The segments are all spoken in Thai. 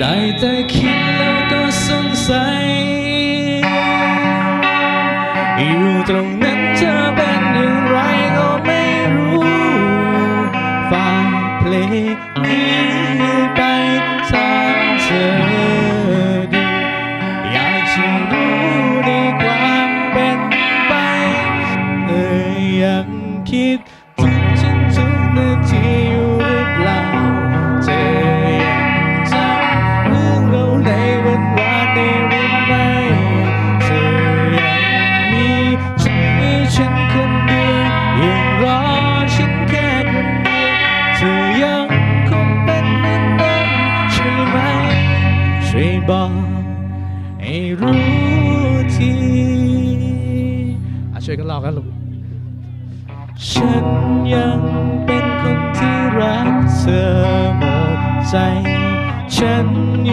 ได้แต่คิดแล้วก็สงสัย อยู่ตรงนั้นเธอเป็นอย่างไรก็ไม่รู้ฟังเพลง ช่วยกันลอกันลูกฉันยังเป็นคนที่รักเธอหมดใจ ฉัน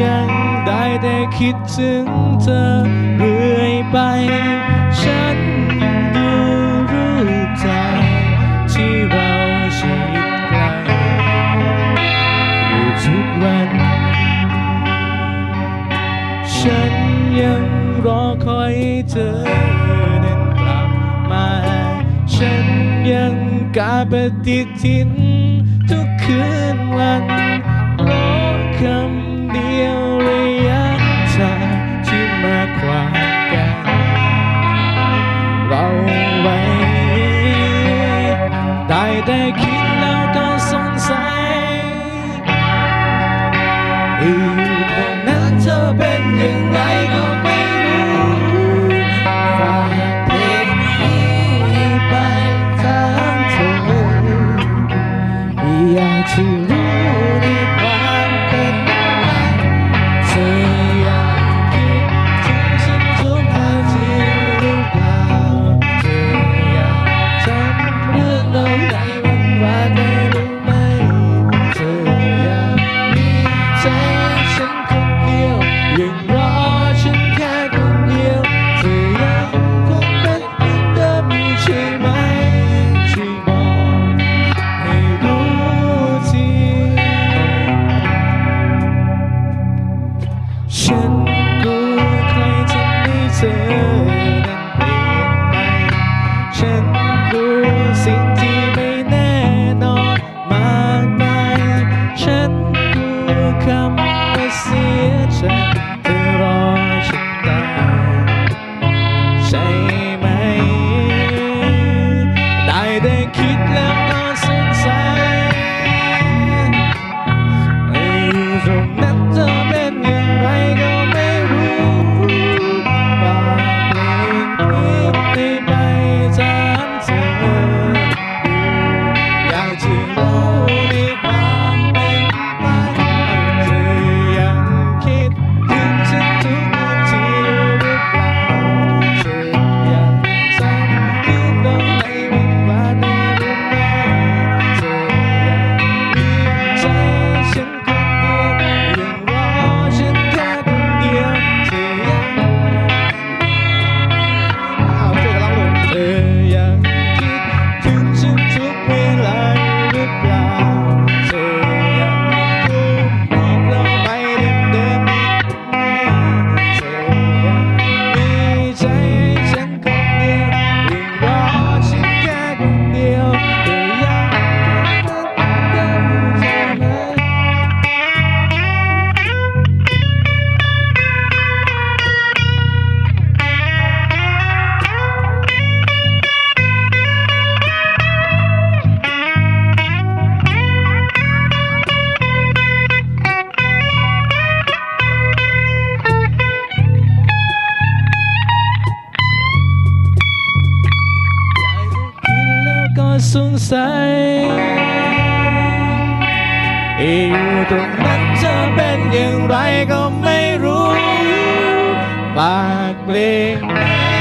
ยังได้แต่คิดถึงเธอเรื่อยไป ฉันยังดูรู้ใจที่เราชีวิตไกลอยู่ทุกวัน ฉันยังรอคอยเธอ กาปฏิทิน ทุกคืนวันร้อคำเดียวระยะทางที่มากกว่ากัน เราไว้ ได้ได้คิดแล้วก็สงสัย see ฉันรู้สิ่งที่ไม่แน่นอนมากมายฉันกลัวคำว่าเสียใจเธอรอฉันตายใช่ไหม ได้แต่คิดแล้วนอนสงสัยไม่รู้ งสัยอยู่ตรงนั้นจะเป็นอย่างไรก็ไม่รู้ปากเปลี่ยน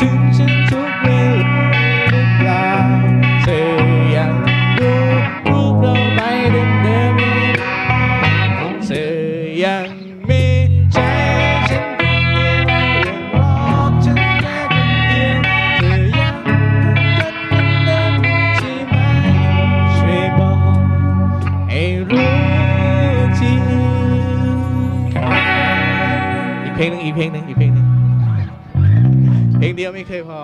ถึงฉันทุกเวลาเปลาเธอยังรู้พวกเราไปเดิมเดิมเธอยังมีใจฉันเดียวยังรอกฉันแค่คนเดียวเธอยังผูกกันเหมืนเดิมใช่ไหมช่วยบอกให้รู้ทีอีกเพลงหนึ่งอีกเพลงหนึ่งอีกเพลงหนึ่ง เพลงเดียวไม่เคยพอ